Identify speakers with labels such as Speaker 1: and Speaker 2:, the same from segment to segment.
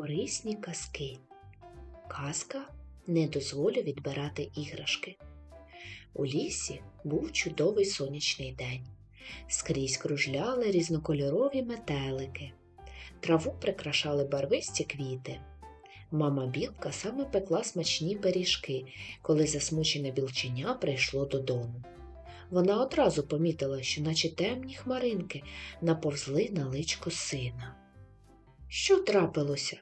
Speaker 1: Корисні казки. Казка не дозволю відбирати іграшки. У лісі був чудовий сонячний день. Скрізь кружляли різнокольорові метелики. Траву прикрашали барвисті квіти. Мама білка саме пекла смачні пиріжки, коли засмучене білченя прийшло додому. Вона одразу помітила, що наче темні хмаринки наповзли на личко сина. Що трапилося?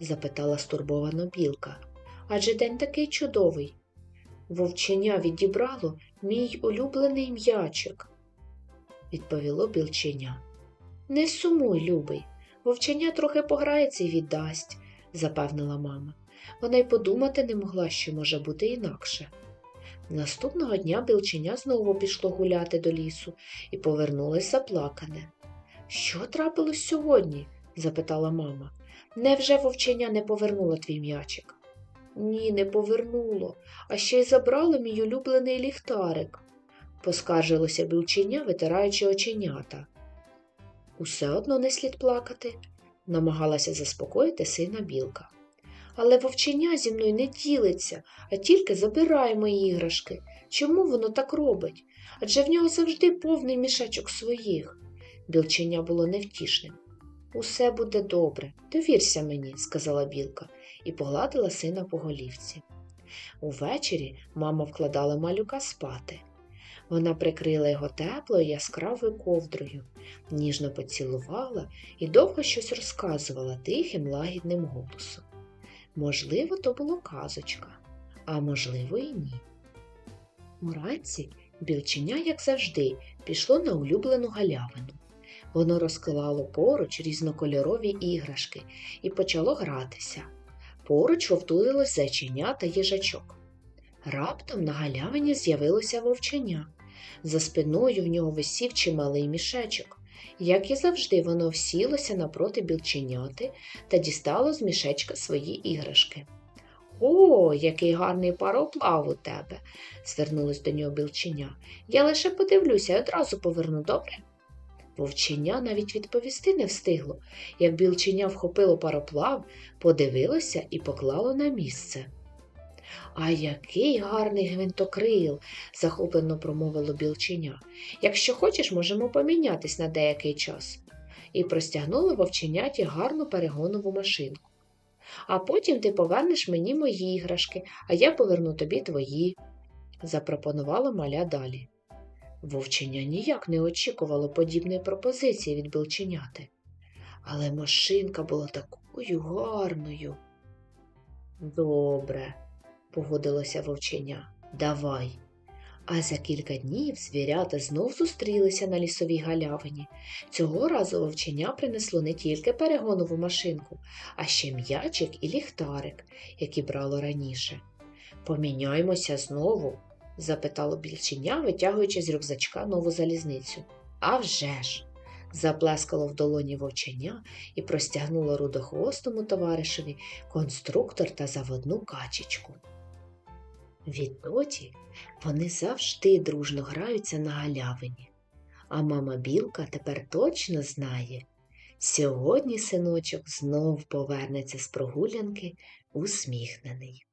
Speaker 1: Запитала стурбовано білка. Адже день такий чудовий. Вовченя відібрало мій улюблений м'ячик, відповіло білченя. Не сумуй, любий, вовченя трохи пограється і віддасть, запевнила мама. Вона й подумати не могла, що може бути інакше. Наступного дня білченя знову пішло гуляти до лісу і повернулось заплакане. Що трапилось сьогодні? запитала мама. Невже вовченя не повернуло твій м'ячик? Ні, не повернуло, а ще й забрало мій улюблений ліхтарик, поскаржилося білченя, витираючи оченята. Усе одно не слід плакати, намагалася заспокоїти сина білка. Але вовченя зі мною не ділиться, а тільки забирає мої іграшки. Чому воно так робить? Адже в нього завжди повний мішечок своїх. Білченя було невтішним. Усе буде добре, довірся мені, сказала білка і погладила сина по голівці. Увечері мама вкладала малюка спати. Вона прикрила його теплою яскравою ковдрою, ніжно поцілувала і довго щось розказувала тихим лагідним голосом. Можливо, то була казочка, а можливо, і ні. Уранці білченя, як завжди, пішло на улюблену галявину. Воно розклало поруч різнокольорові іграшки і почало гратися. Поруч вовтузилось зайченя та їжачок. Раптом на галявині з'явилося вовченя. За спиною в нього висів чималий мішечок. Як і завжди, воно всілося напроти білченяти та дістало з мішечка свої іграшки. О, який гарний пароплав у тебе, звернулось до нього білченя. Я лише подивлюся і одразу поверну, добре? Вовченя навіть відповісти не встигло, як білченя вхопило пароплав, подивилося і поклало на місце. А який гарний гвинтокрил, захоплено промовило білченя. Якщо хочеш, можемо помінятись на деякий час. І простягнуло вовченяті гарну перегонову машинку. А потім ти повернеш мені мої іграшки, а я поверну тобі твої, запропонувала маля далі. Вовченя ніяк не очікувало подібної пропозиції від білченяти. Але машинка була такою гарною. Добре, погодилося вовченя, давай. А за кілька днів звірята знов зустрілися на лісовій галявині. Цього разу вовченя принесло не тільки перегонову машинку, а ще м'ячик і ліхтарик, які брало раніше. Поміняймося знову, запитало більченя, витягуючи з рюкзачка нову залізницю. «А вже ж!» – заплескало в долоні вовченя і простягнуло рудохвостому товаришеві конструктор та заводну качечку. Відтоді вони завжди дружно граються на галявині. А мама білка тепер точно знає, сьогодні синочок знов повернеться з прогулянки усміхнений.